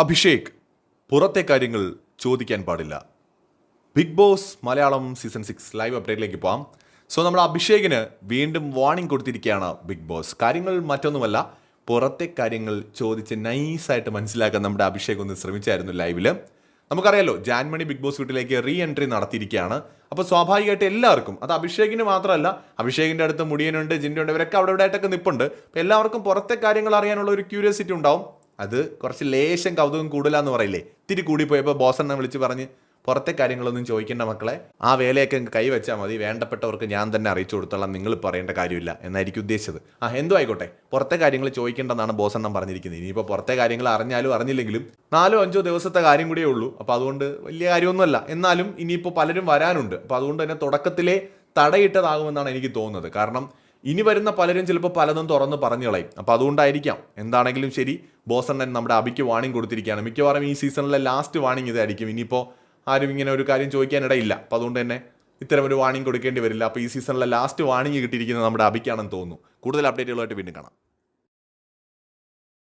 അഭിഷേക് പുറത്തെ കാര്യങ്ങൾ ചോദിക്കാൻ പാടില്ല. Big Boss Malayalam season six live അപ്ഡേറ്റിലേക്ക് പോകാം സോ നമ്മൾ അഭിഷേകിന് വീണ്ടും വാർണിംഗ് കൊടുത്തിരിക്കുകയാണ് ബിഗ് ബോസ് കാര്യങ്ങൾ മറ്റൊന്നുമല്ല പുറത്തെ കാര്യങ്ങൾ ചോദിച്ച് നൈസായിട്ട് മനസ്സിലാക്കാൻ നമ്മുടെ അഭിഷേക് ഒന്ന് ശ്രമിച്ചായിരുന്നു ലൈവിൽ നമുക്കറിയാലോ ജാൻമണി ബിഗ് ബോസ് വീട്ടിലേക്ക് റീ എൻട്രി നടത്തിയിരിക്കുകയാണ്. അപ്പോൾ സ്വാഭാവികമായിട്ട് എല്ലാവർക്കും അത് അഭിഷേകിന് മാത്രമല്ല അഭിഷേകിന്റെ അടുത്ത് മുടിയനുണ്ട് ജിൻഡുണ്ട് ഇവരൊക്കെ അവിടെ ഇവിടെ ആയിട്ടൊക്കെ നിപ്പുണ്ട്. അപ്പോൾ എല്ലാവർക്കും പുറത്തെ കാര്യങ്ങൾ അറിയാനുള്ള ഒരു ക്യൂരിയോസിറ്റി ഉണ്ടാവും. അത് കുറച്ച് ലേശം കൗതുകം കൂടുതലാന്ന് പറയില്ലേ? ഇത്തിരി കൂടിപ്പോയപ്പോൾ ബോസെന്നെ വിളിച്ച് പറഞ്ഞ് പുറത്തെ കാര്യങ്ങളൊന്നും ചോദിക്കേണ്ട മക്കളെ. ആ വേലയൊക്കെ കൈവച്ചാൽ മതി. വേണ്ടപ്പെട്ടവർക്ക് ഞാൻ തന്നെ അറിയിച്ചു കൊടുത്തോളാം. നിങ്ങൾ പറയേണ്ട കാര്യമില്ല. എന്നായിരിക്കും ഉദ്ദേശിച്ചത്. ആ എന്തോ ആയിക്കോട്ടെ. പുറത്തെ കാര്യങ്ങൾ ചോദിക്കേണ്ടെന്നാണ് ബോസ് എണ്ണം പറഞ്ഞിരിക്കുന്നത്. ഇനിയിപ്പോൾ പുറത്തെ കാര്യങ്ങൾ അറിഞ്ഞാലും അറിഞ്ഞില്ലെങ്കിലും നാലോ അഞ്ചോ ദിവസത്തെ കാര്യം കൂടിയേ ഉള്ളൂ. അപ്പോൾ അതുകൊണ്ട് വലിയ കാര്യമൊന്നുമല്ല. എന്നാലും ഇനിയിപ്പോൾ പലരും വരാനുണ്ട്. അപ്പോൾ അതുകൊണ്ട് തന്നെ തുടക്കത്തിലെ തടയിട്ടതാകുമെന്നാണ് എനിക്ക് തോന്നുന്നത്. കാരണം ഇനി വരുന്ന പലരും ചിലപ്പോൾ പലതും തുറന്ന് പറഞ്ഞു കളയും. അപ്പോൾ അതുകൊണ്ടായിരിക്കാം. എന്താണെങ്കിലും ശരി ബോസണ്ണൻ നമ്മുടെ അബിക്ക് വാണിംഗ് കൊടുത്തിരിക്കുകയാണ്. മിക്കവാറും ഈ സീസണിലെ ലാസ്റ്റ് വാണിംഗ് ഇതായിരിക്കും. ഇനിയിപ്പോൾ ആരും ഇങ്ങനെ ഒരു കാര്യം ചോദിക്കാനിടയില്ല. അപ്പോൾ അതുകൊണ്ട് തന്നെ ഇത്തരം ഒരു വാണിംഗ് കൊടുക്കേണ്ടി വരില്ല. അപ്പോൾ ഈ സീസണിലെ ലാസ്റ്റ് വാണിംഗ് കിട്ടിയിരിക്കുന്നത് നമ്മുടെ അബിക്കാണെന്ന് തോന്നുന്നു. കൂടുതൽ അപ്ഡേറ്റുകളായിട്ട് വീണ്ടും കാണാം.